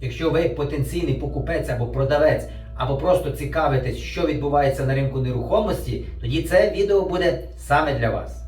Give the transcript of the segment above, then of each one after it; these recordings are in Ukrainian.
Якщо ви потенційний покупець або продавець, або просто цікавитесь, що відбувається на ринку нерухомості, тоді це відео буде саме для вас.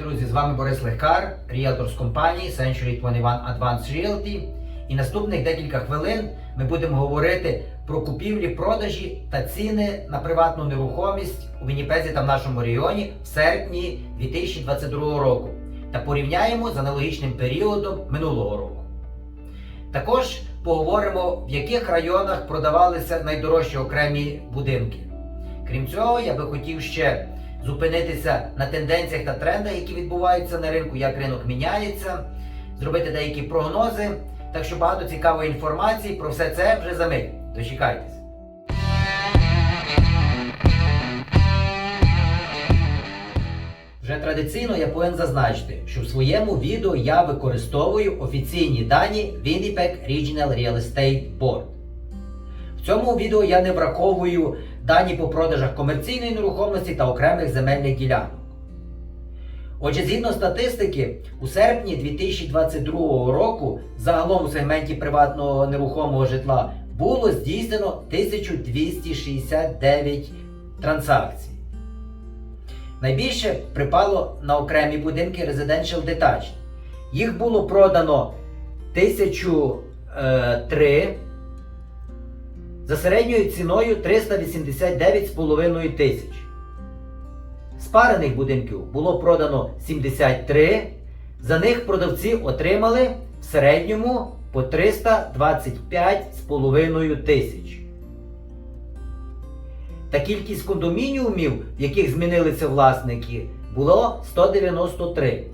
Друзі! З вами Борис Легкар, ріелтор з компанії Century 21 Advanced Realty. І наступних декілька хвилин ми будемо говорити про купівлі, продажі та ціни на приватну нерухомість у Вінніпезі та в нашому регіоні в серпні 2022 року та порівняємо з аналогічним періодом минулого року. Також поговоримо, в яких районах продавалися найдорожчі окремі будинки. Крім цього, я би хотів ще зупинитися на тенденціях та трендах, які відбуваються на ринку, як ринок міняється, зробити деякі прогнози. Так що багато цікавої інформації про все це вже за мить. Дочекайтесь. Вже традиційно я повинен зазначити, що в своєму відео я використовую офіційні дані Winnipeg Regional Real Estate Board. В цьому відео я не враховую дані по продажах комерційної нерухомості та окремих земельних ділянок. Отже, згідно статистики, у серпні 2022 року загалом у сегменті приватного нерухомого житла було здійснено 1269 транзакцій. Найбільше припало на окремі будинки Residential Detached. Їх було продано 1003 за середньою ціною 389,5 тисяч. Спарених будинків було продано 73. За них продавці отримали в середньому по 325,5 тисяч. Та кількість кондомініумів, в яких змінилися власники, було 193.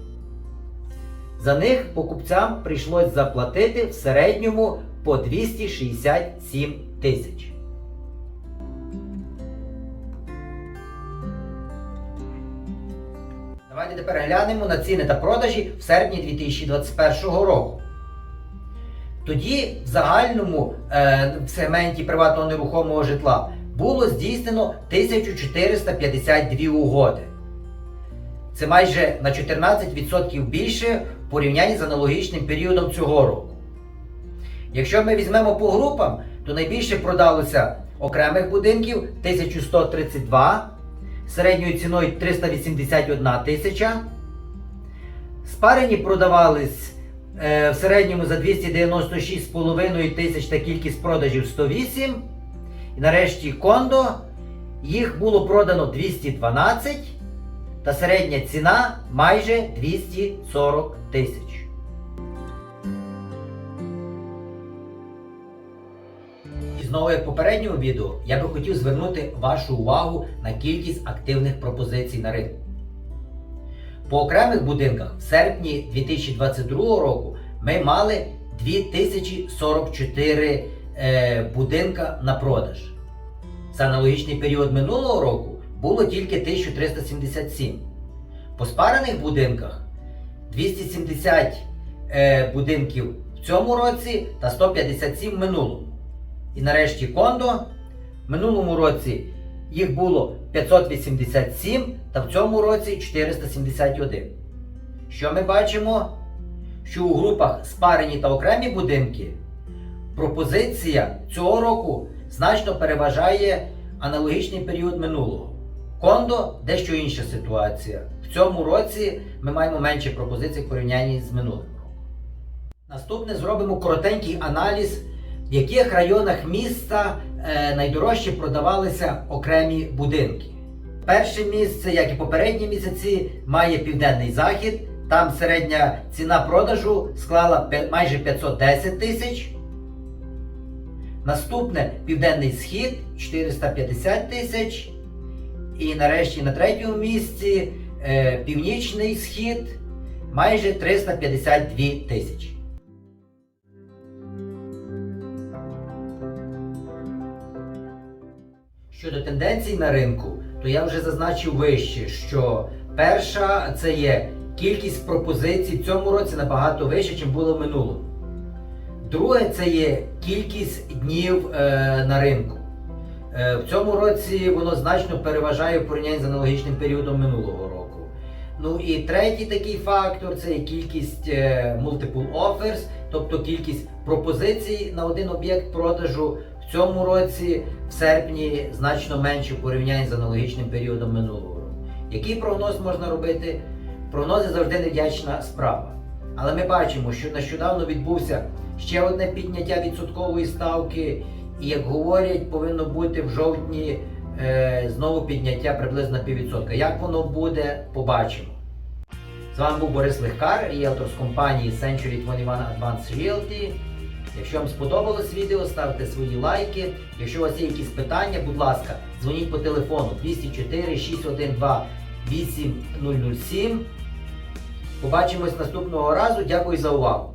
За них покупцям прийшлось заплатити в середньому по 267 тисяч. Тепер глянемо на ціни та продажі в серпні 2021 року. Тоді в загальному е, в сегменті приватного нерухомого житла було здійснено 1452 угоди. Це майже на 14% більше в порівнянні з аналогічним періодом цього року. Якщо ми візьмемо по групам, то найбільше продалося окремих будинків 1132, середньою ціною 381 тисяча. Спарені продавались е, в середньому за 296,5 тисяч та кількість продажів 108. І нарешті кондо їх було продано 212 та середня ціна майже 240 тисяч. Знову, як в попередньому відео, я би хотів звернути вашу увагу на кількість активних пропозицій на ринку. По окремих будинках в серпні 2022 року ми мали 2044 е, будинка на продаж. За аналогічний період минулого року було тільки 1377. По спарених будинках 270 е, будинків в цьому році та 157 в минулому. І нарешті кондо в минулому році їх було 587 та в цьому році 471. Що ми бачимо? Що у групах спарені та окремі будинки пропозиція цього року значно переважає аналогічний період минулого. Кондо дещо інша ситуація. В цьому році ми маємо менше пропозицій в порівнянні з минулим роком. Наступне зробимо коротенький аналіз, в яких районах міста е, найдорожче продавалися окремі будинки. Перше місце, як і попередні місяці, має південний захід. Там середня ціна продажу склала майже 510 тисяч. Наступне південний схід 450 тисяч. І нарешті на третьому місці е, північний схід майже 352 тисячі. Щодо тенденцій на ринку, то я вже зазначив вище, що перша це є кількість пропозицій в цьому році набагато вища, ніж було в минулому. Друге, це є кількість днів е, на ринку. Е, в цьому році воно значно переважає в порівнянні з аналогічним періодом минулого року. Ну і третій такий фактор це є кількість е, multiple offers, тобто кількість пропозицій на один об'єкт продажу в цьому році, в серпні, значно менше в порівнянні з аналогічним періодом минулого року. Який прогноз можна робити? Прогнози завжди невдячна справа. Але ми бачимо, що нещодавно відбувся ще одне підняття відсоткової ставки, і як говорять, повинно бути в жовтні е, знову підняття приблизно піввідсотка. Як воно буде, побачимо. З вами був Борис Легкар, ріелтор з компанії Century 21 Advanced Realty. Якщо вам сподобалось відео, ставте свої лайки. Якщо у вас є якісь питання, будь ласка, дзвоніть по телефону 204 612 8007. Побачимось наступного разу. Дякую за увагу.